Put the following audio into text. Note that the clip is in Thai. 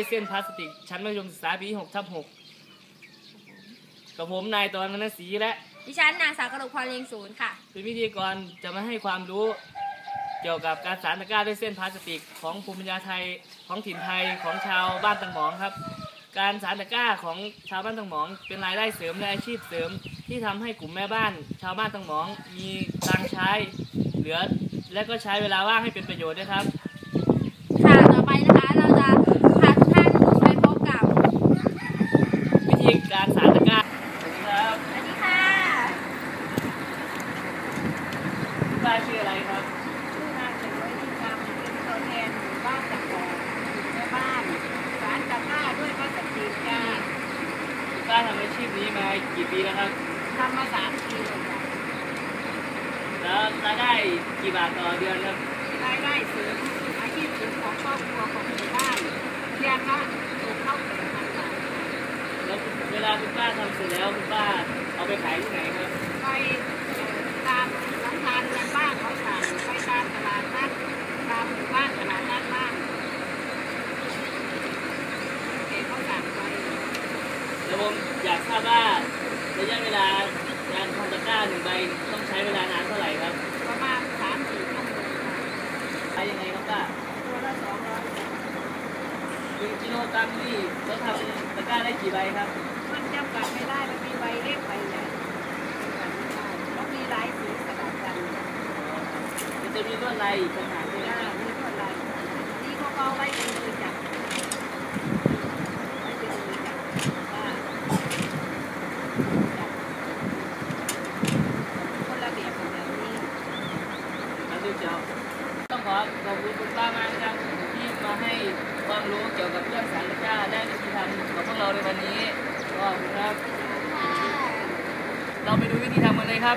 ะกร้าด้วยเส้นพลาสติก ชั้นมัธยมศึกษาปีที่6ทับ6กับผมนายตอนมนศรีและดิฉันนางสาวกระดูกพรเลียงศูนย์ค่ะ เป็นพิธีกรจะมาให้ความรู้ เกี่ยวกับการสารตะกร้าด้วยเส้นพลาสติก ของภูมิปัญญาไทยของถิ่นไทยของชาวบ้านตังหมองครับ การสารตะกร้าของชาวบ้านตังหมอง เป็นรายได้เสริมและอาชีพเสริม ที่ทำให้กลุ่มแม่บ้าน ชาวบ้านตังหมอง มีตังค์ใช้เหลือ และก็ใช้เวลาว่างให้เป็นประโยชน์ด้วยครับ ค่ะ ต่อไปนะคะ เราจะพาทุกท่านไปพบกับ วิธี การสารตะกร้าสวัสดีครับสวัสดีค่ะคุณป้าชื่ออะไรครับชื่อนางเฉลยที่ทำเป็นตัวแทนหมู่บ้านตะกอนแม่บ้านสารตะกร้าด้วยพลาสติกจ้าคุณป้าทำอาชีพนี้มากี่ปีแล้วครับทำมาสามปีแล้วจ้ะแล้วรายได้กี่บาทต่อเดือนครับรายได้เสริมอาชีพเสริมของครอบครัวของหมู่บ้านเพียงละตกเข้าเป็นพันบาท แล้วเวลาคุณป้าทำเสร็จแล้วคุณป้าเอาไปขายที่ไหนครับ ไปเอ่อตามหลังคาเรือนบ้านเขาสั่งไปตามตลาดนัดตามหมู่บ้านตลาดนัดบ้านเอกเขาสั่งไปแล้วผมอยากทราบว่าระยะเวลาการทำตะกร้าหนึ่งใบต้องใช้เวลานานเท่าไหร่ครับ ประมาณสามสี่ชั่วโมงค่ะ ขายยังไงครับป้า ตัวละสองร้อย หนึ่งกิโลกรัมนี่เขาทำตะกร้าได้กี่ใบครับ มันจำกัดไม่ได้ มันมีใบเล็กใบใหญ่จำกัดไม่ได้แล้วมีหลายสีสลับกันมันจะมีลวดลายอีกต่างหากด้วยจ้านะครับมีคนลายนี่เขาก็เอาไว้เป็นมือจับไว้เป็นมือจับจ้าจับคนละแบบกันแบบนี้ แล้วดูเจ้าต้องขอขอบคุณคุณป้ามากนะครับที่มาให้ความรู้เกี่ยวกับเรื่องสารตะกร้าได้วิธีทำของพวกเราในวันนี้ขอบคุณครับ ค่ะ เราไปดูวิธีทำกันเลยครับ